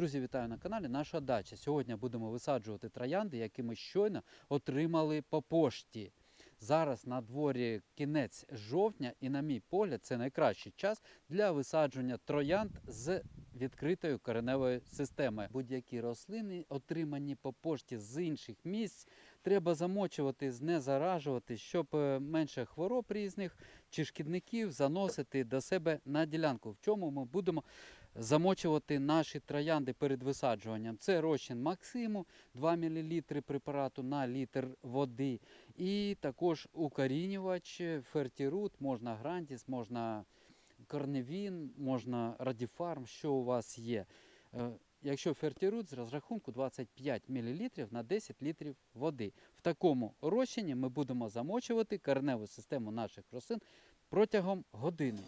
Друзі, вітаю на каналі. Наша дача. Сьогодні будемо висаджувати троянди, які ми щойно отримали по пошті. Зараз на дворі кінець жовтня, і, на мій погляд, це найкращий час для висадження троянд з відкритою кореневою системою. Будь-які рослини, отримані по пошті з інших місць, треба замочувати, не заражувати, щоб е, менше хвороб різних чи шкідників заносити до себе на ділянку. В чому ми будемо замочувати наші троянди перед висаджуванням. Це розчин Максиму 2 мл препарату на літр води. І також укорінювач фертірут, можна грандіс, можна корневін, можна радіфарм, що у вас є. Е, Якщо фертірут з розрахунку 25 мл на 10 літрів води. В такому розчині ми будемо замочувати кореневу систему наших рослин протягом години.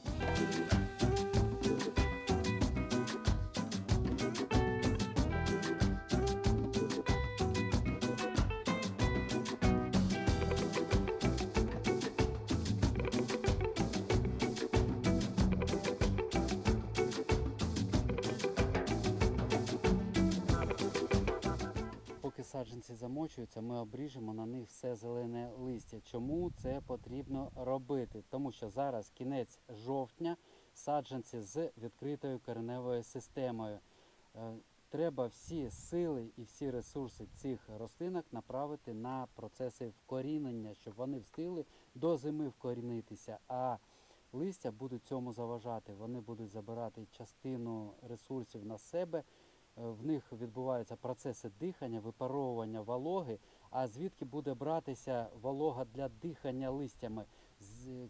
Саджанці замочуються, ми обріжемо на них все зелене листя. Чому це потрібно робити? Тому що зараз кінець жовтня, саджанці з відкритою кореневою системою. Е, Треба всі сили і всі ресурси цих рослинок направити на процеси вкорінення, щоб вони встигли до зими вкорінитися. А листя будуть цьому заважати. Вони будуть забирати частину ресурсів на себе. Е, В них відбуваються процеси дихання, випаровування вологи. А звідки буде братися волога для дихання листями?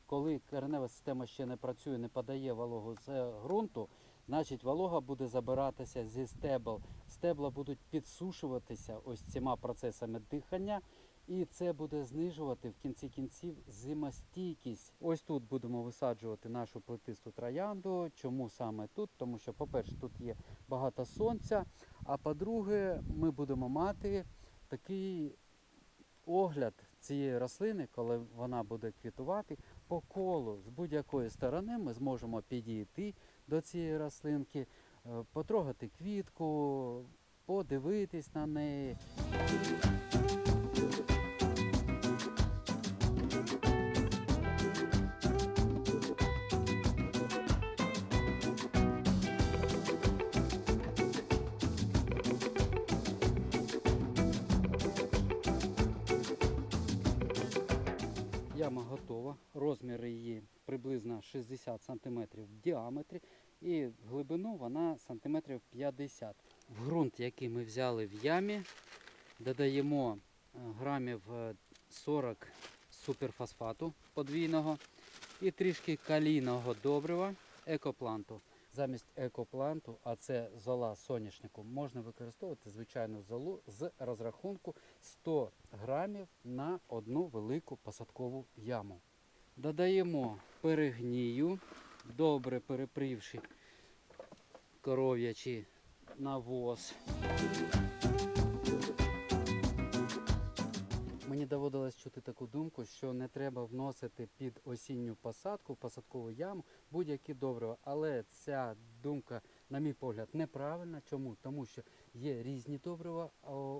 Коли коренева система ще не працює, не подає вологу з ґрунту, значить волога буде забиратися зі стебл. Стебла будуть підсушуватися ось цими процесами дихання. І це буде знижувати в кінці кінців зимостійкість. Ось тут будемо висаджувати нашу плетисту троянду. Чому саме тут? Тому що, по-перше, тут є багато сонця. А по-друге, ми будемо мати такий огляд цієї рослини, коли вона буде квітувати по колу. З будь-якої сторони ми зможемо підійти до цієї рослинки, е, потрогати квітку, подивитись на неї. Яма готова. Розмір її приблизно 60 см в діаметрі і глибину вона сантиметрів 50 В ґрунт, який ми взяли в ямі, додаємо е, грамів е, 40 суперфосфату подвійного і трішки калійного добрива екопланту. Замість екопланту, а це зола соняшнику, можна використовувати звичайну золу з розрахунку 100 грамів на одну велику посадкову яму. Додаємо перегнію, добре перепрівши коров'ячий навоз. Мені доводилось чути таку думку, що не треба вносити під осінню посадку, посадкову яму будь-які добрива. Але ця думка, на мій погляд, неправильна. Чому? Тому що є різні добрива.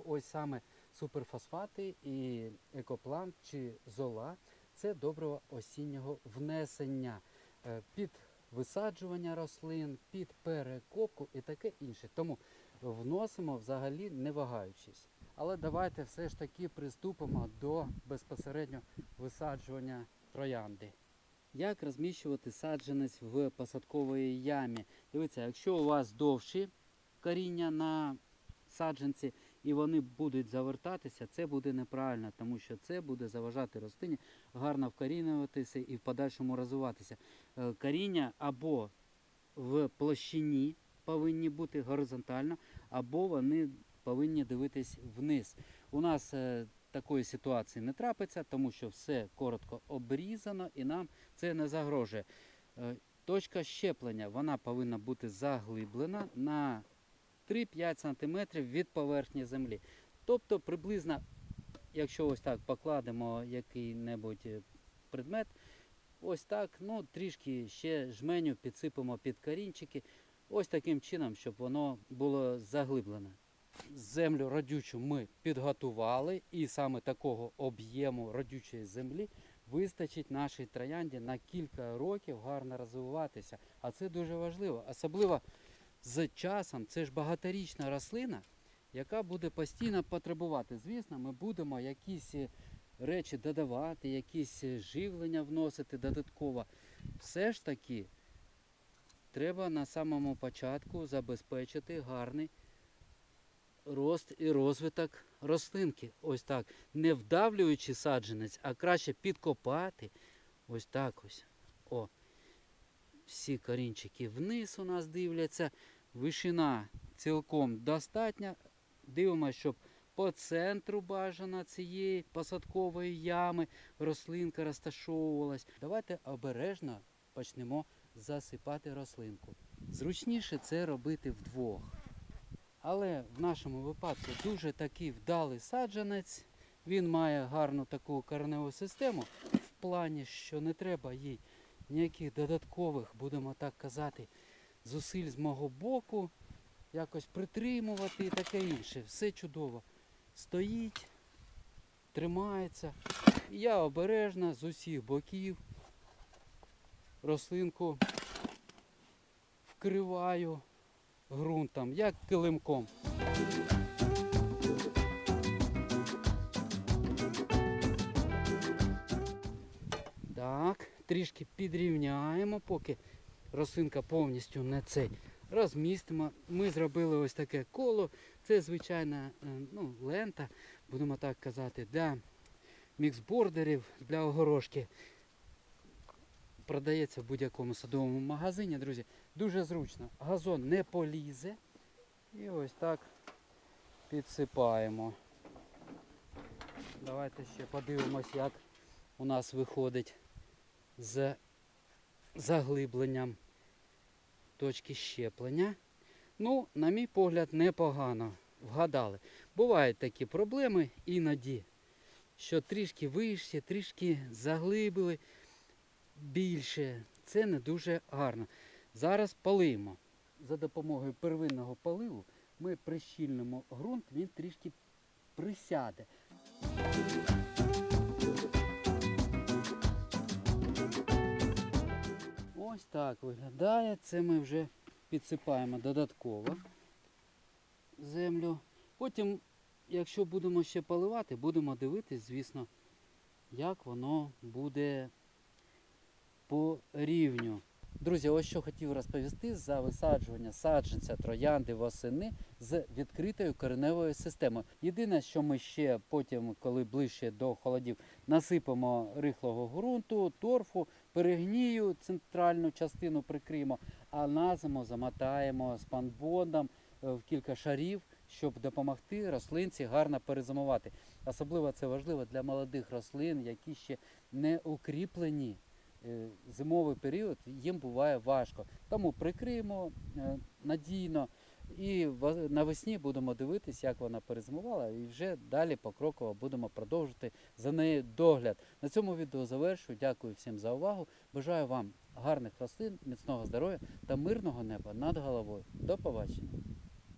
Ось саме суперфосфати і екоплан чи зола це добрива осіннього внесення е, під висаджування рослин, під перекопку і таке інше. Тому вносимо взагалі не вагаючись. Але давайте все ж таки приступимо до безпосередньо висаджування троянди. Як розміщувати саджанець в посадковій ямі? Дивіться, якщо у вас довші коріння на саджанці і вони будуть завертатися, це буде неправильно, тому що це буде заважати рослині гарно вкорінюватися і в подальшому розвиватися. Е, Коріння або в площині повинні бути горизонтально, або вони повинні дивитись вниз. У нас е, такої ситуації не трапиться, тому що все коротко обрізано і нам це не загрожує. Е, Точка щеплення вона повинна бути заглиблена на 3-5 см від поверхні землі. Тобто приблизно, якщо ось так покладемо який-небудь е, предмет, ось так, ну трішки ще жменю підсипемо під корінчики. Ось таким чином, щоб воно було заглиблене. Землю родючу ми підготували, і саме такого об'єму родючої землі вистачить нашій троянді на кілька років гарно розвиватися. А це дуже важливо. Особливо з часом це ж багаторічна рослина, яка буде постійно потребувати. Звісно, ми будемо якісь е, речі додавати, якісь е, живлення вносити додатково. Все ж таки треба на самому початку забезпечити гарний рост і розвиток рослинки. Ось так. Не вдавлюючи саджанець, а краще підкопати. Ось так ось. О. Всі корінчики вниз у нас дивляться. Вишина цілком достатня. Дивимося, щоб по центру бажано цієї посадкової ями рослинка розташовувалась. Давайте обережно почнемо засипати рослинку. Зручніше це робити вдвох. Але в нашому випадку дуже такий вдалий саджанець. Він має гарну таку кореневу систему в плані, що не треба їй ніяких додаткових, будемо так казати, зусиль з мого боку, якось притримувати і таке інше. Все чудово. Стоїть, тримається. Я обережно з усіх боків рослинку вкриваю ґрунтом, як килимком. Так, трішки підрівняємо, поки рослинка повністю не цей. Розмістимо. Ми зробили ось таке коло. Це звичайна е, ну, лента, будемо так казати, для міксбордерів, для огорошки. Продається в будь-якому садовому магазині, друзі. Дуже зручно. Газон не полізе. І ось так підсипаємо. Давайте ще подивимось, як у нас виходить з заглибленням точки щеплення. Ну, на мій погляд, непогано вгадали. Бувають такі проблеми іноді, що трішки вище, трішки заглибили більше. Це не дуже гарно. Зараз полиємо. За допомогою первинного поливу ми прищільнимо ґрунт, він трішки присяде. Ось так виглядає. Це ми вже підсипаємо додатково землю. Потім, якщо будемо ще поливати, будемо дивитись, звісно, як воно буде по рівню. Друзі, ось що хотів розповісти за висаджування саджанця троянди восени з відкритою кореневою системою. Єдине, що ми ще потім, коли ближче до холодів, насипемо рихлого ґрунту, торфу, перегнію центральну частину прикриємо, а на зиму замотаємо спанбондом е, в кілька шарів, щоб допомогти рослинці гарно перезимувати. Особливо це важливо для молодих рослин, які ще не укріплені зимовий період їм буває важко. Тому прикриємо е, надійно і навесні будемо дивитися, як вона перезимувала, і вже далі покроково будемо продовжувати за нею догляд. На цьому відео завершую. Дякую всім за увагу. Бажаю вам гарних рослин, міцного здоров'я та мирного неба над головою. До побачення.